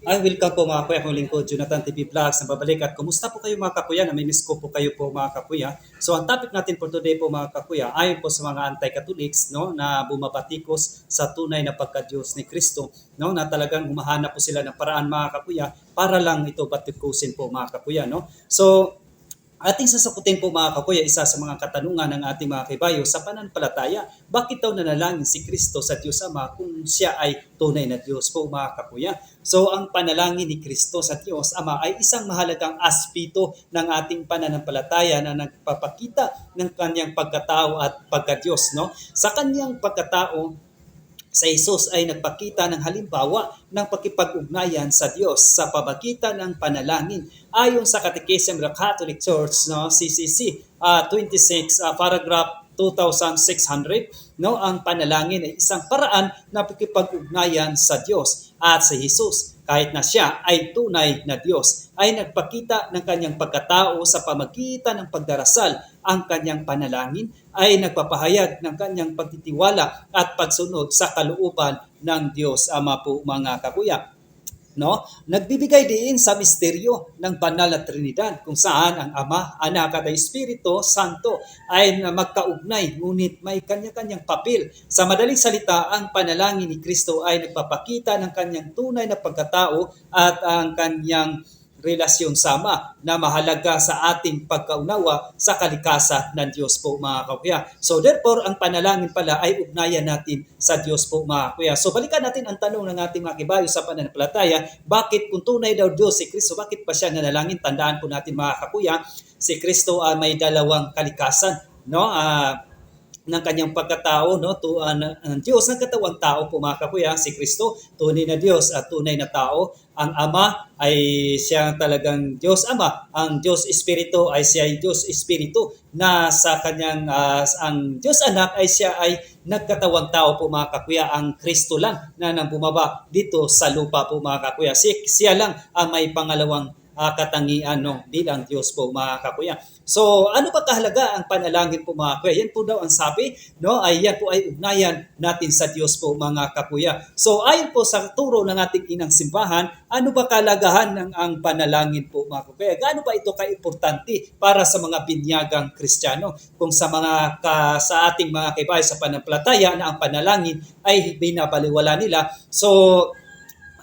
Ay, welcome po mga kuya, akong lingkod, Jonathan TV Vlogs, na babalik at kumusta po kayo mga kakuya, na may miss ko po kayo po mga kakuya. So ang topic natin for today po mga kakuya, ayon po sa mga anti-Catholics, no, na bumabatikos sa tunay na pagka-Diyos ni Kristo, no, na talagang humahanap po sila ng paraan mga kakuya, para lang ito batikusin po mga kakuya, no. So, Ating sasakutin po mga kakuya, isa sa mga katanungan ng ating mga kaibayo sa pananampalataya, bakit daw nanalangin si Kristo sa Diyos Ama kung siya ay tunay na Diyos po mga kakuya? So ang panalangin ni Kristo sa Diyos Ama ay isang mahalagang aspito ng ating pananampalataya na nagpapakita ng kanyang pagkatao at pagka-Diyos. No? Sa kanyang pagkatao, sa Jesus ay nagpakita ng halimbawa ng pakipag-ugnayan sa Diyos sa pamagitan ng panalangin. Ayon sa Catechism of the Catholic Church, no, CCC, uh, 26, uh, paragraph 2,600, no, ang panalangin ay isang paraan na pakipag-ugnayan sa Diyos at sa Jesus kahit na siya ay tunay na Diyos, ay nagpakita ng kanyang pagkatao sa pamagitan ng pagdarasal. Ang kanyang panalangin ay nagpapahayag ng kanyang pagtitiwala at pagsunod sa kalooban ng Diyos Ama po mga kakuya no? Nagbibigay din sa misteryo ng banal na Trinidad kung saan ang Ama, Anak at Espiritu Santo ay magkaugnay ngunit may kanya-kanyang papel. Sa madaling salita, ang panalangin ni Kristo ay nagpapakita ng kanyang tunay na pagkatao at ang kanyang relasyon sama na mahalaga sa ating pagkaunawa sa kalikasan ng Diyos po mga kakuya. So therefore, ang panalangin pala ay ugnayan natin sa Diyos po mga kuya. So balikan natin ang tanong ng ating mga kibayo sa pananampalataya, bakit kung tunay daw Diyos si Kristo, bakit pa siya nanalangin? Tandaan po natin mga kakuya, si Kristo ay may dalawang kalikasan. No? Uh, ng kanyang pagkatao, no? To, uh, ng Diyos ng katawang tao po mga kakuya, si Kristo, tunay na Diyos at tunay na tao. Ang Ama ay siya talagang Diyos Ama. Ang Diyos Espiritu ay siya ay Diyos Espiritu na sa kanyang, uh, ang Diyos Anak ay siya ay nagkatawang tao po mga kakuya. Ang Kristo lang na nang bumaba dito sa lupa po mga kakuya. Si, siya lang ang may pangalawang uh, katangian no, bilang Diyos po mga kakuya. So, ano ba kahalaga ang panalangin po mga kuya? Yan po daw ang sabi, no? Ay yan po ay ugnayan natin sa Diyos po mga kakuya. So, ayon po sa turo ng ating inang simbahan, ano ba kalagahan ng ang panalangin po mga kakuya? Gaano ba ito kaimportante para sa mga binyagang Kristiyano? Kung sa mga ka, sa ating mga kaibahay sa panampalataya na ang panalangin ay binabaliwala nila. So,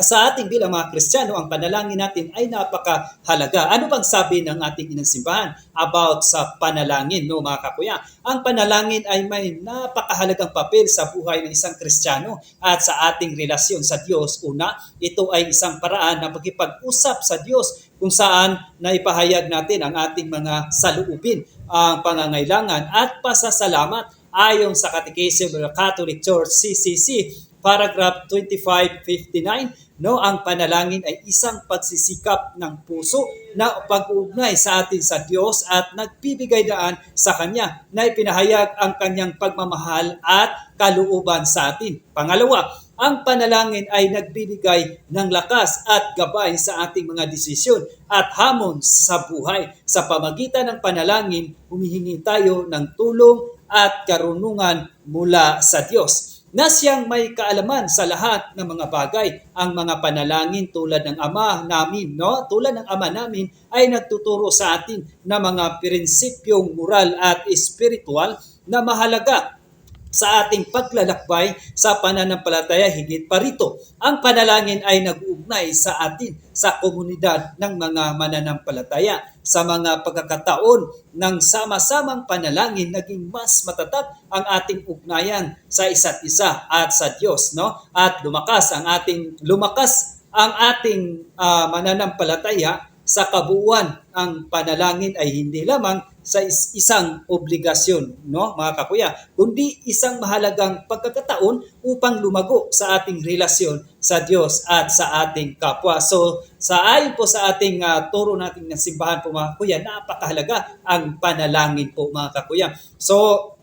sa ating bilang mga Kristiyano, ang panalangin natin ay napakahalaga. Ano bang sabi ng ating inang simbahan about sa panalangin, no mga kakuya? Ang panalangin ay may napakahalagang papel sa buhay ng isang Kristiyano at sa ating relasyon sa Diyos. Una, ito ay isang paraan ng pagkipag-usap sa Diyos kung saan naipahayag natin ang ating mga saluubin, ang pangangailangan at pasasalamat ayon sa Catechism of the Catholic Church, CCC, paragraph 2559, no, ang panalangin ay isang pagsisikap ng puso na pag-uugnay sa atin sa Diyos at nagbibigay daan sa Kanya na ipinahayag ang Kanyang pagmamahal at kalooban sa atin. Pangalawa, ang panalangin ay nagbibigay ng lakas at gabay sa ating mga desisyon at hamon sa buhay. Sa pamagitan ng panalangin, humihingi tayo ng tulong at karunungan mula sa Diyos na siyang may kaalaman sa lahat ng mga bagay. Ang mga panalangin tulad ng Ama namin, no? Tulad ng Ama namin ay nagtuturo sa atin na mga prinsipyong moral at espiritual na mahalaga sa ating paglalakbay sa pananampalataya higit pa rito. Ang panalangin ay nag-uugnay sa atin sa komunidad ng mga mananampalataya. Sa mga pagkakataon ng sama-samang panalangin, naging mas matatag ang ating ugnayan sa isa't isa at sa Diyos. No? At lumakas ang ating lumakas ang ating uh, mananampalataya sa kabuuan ang panalangin ay hindi lamang sa isang obligasyon, no, mga kakuya, kundi isang mahalagang pagkakataon upang lumago sa ating relasyon sa Diyos at sa ating kapwa. So, sa ayon po sa ating uh, turo natin ng simbahan po mga kuya, napakahalaga ang panalangin po mga kakuya. So,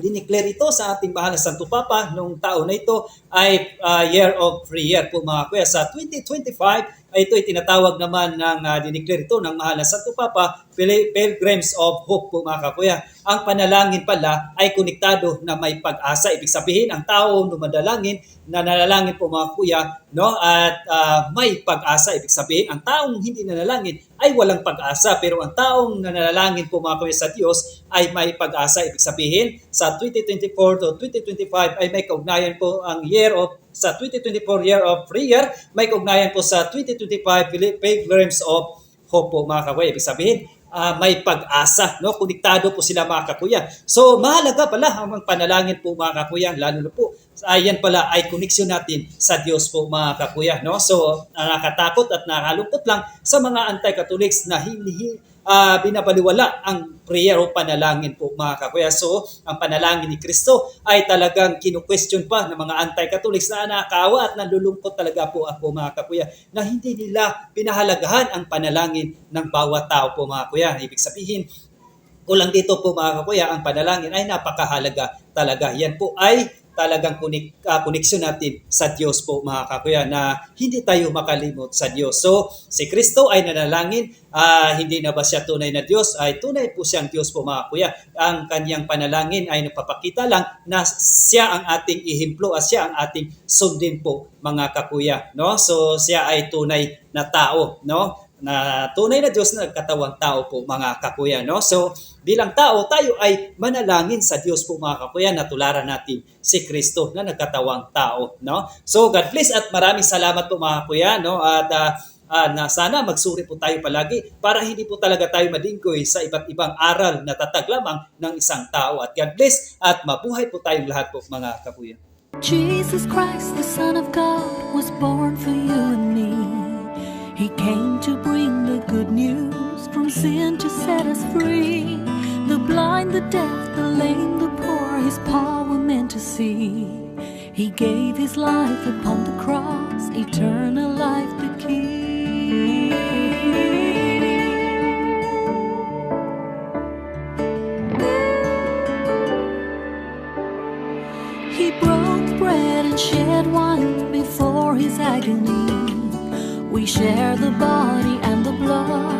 dineclare ito sa ating mahal na Santo Papa noong taon na ito ay ah, year of prayer po mga kuya. Sa 2025 ay ito ay tinatawag naman ng uh, dineclare ito ng mahal na Santo Papa, Pil- Pilgrims of Hope po mga kakuya. Ang panalangin pala ay konektado na may pag-asa. Ibig sabihin, ang tao dumadalangin, nanalangin po mga kuya, no? at ah, may pag-asa. Ibig sabihin, ang taong hindi nanalangin ay walang pag-asa. Pero ang taong nanalangin po mga kuya sa Diyos ay may pag-asa. Ibig sabihin, sa 2024 to 2025 ay may kaugnayan po ang year of sa 2024 year of prayer, may kaugnayan po sa 2025 Pil- Pilgrims of Hope po mga kakuya. Ibig sabihin, ah, may pag-asa, no? Konektado po sila mga kakuya. So, mahalaga pala ang panalangin po mga kakuya, lalo na po, ayan pala ay koneksyon natin sa Diyos po mga kakuya, no? So, nakakatakot at nakakalungkot lang sa mga anti-Catholics na hindi ah, binabaliwala ang prayer o panalangin po mga kakuya. So, ang panalangin ni Kristo ay talagang kinu-question pa ng mga anti-Catholics na nakakawa at nalulungkot talaga po ako mga kakuya na hindi nila pinahalagahan ang panalangin ng bawat tao po mga kuya. Ibig sabihin, kulang dito po mga kakuya, ang panalangin ay napakahalaga talaga. Yan po ay talagang kunik, uh, koneksyon natin sa Diyos po mga kakuya na hindi tayo makalimot sa Diyos. So, si Kristo ay nanalangin, ah, hindi na ba siya tunay na Diyos? Ay tunay po siyang Diyos po mga kuya. Ang kanyang panalangin ay nagpapakita lang na siya ang ating ihemplo at siya ang ating sundin po mga kakuya. No? So, siya ay tunay na tao. No? Na tunay na Diyos na nagkatawang tao po mga kakuya. No? So bilang tao, tayo ay manalangin sa Diyos po mga kakuya na tularan natin si Kristo na nagkatawang tao. No? So God bless at maraming salamat po mga kuya. No? At ah, ah, na sana magsuri po tayo palagi para hindi po talaga tayo madinggoy sa iba't ibang aral na tatag lamang ng isang tao. At God bless at mabuhay po tayong lahat po mga kakuya. Jesus Christ, the Son of God, was born for you and me. He came to the deaf, the lame, the poor, His power meant to see. He gave His life upon the cross, eternal life the key. He broke bread and shed wine before his agony. We share the body and the blood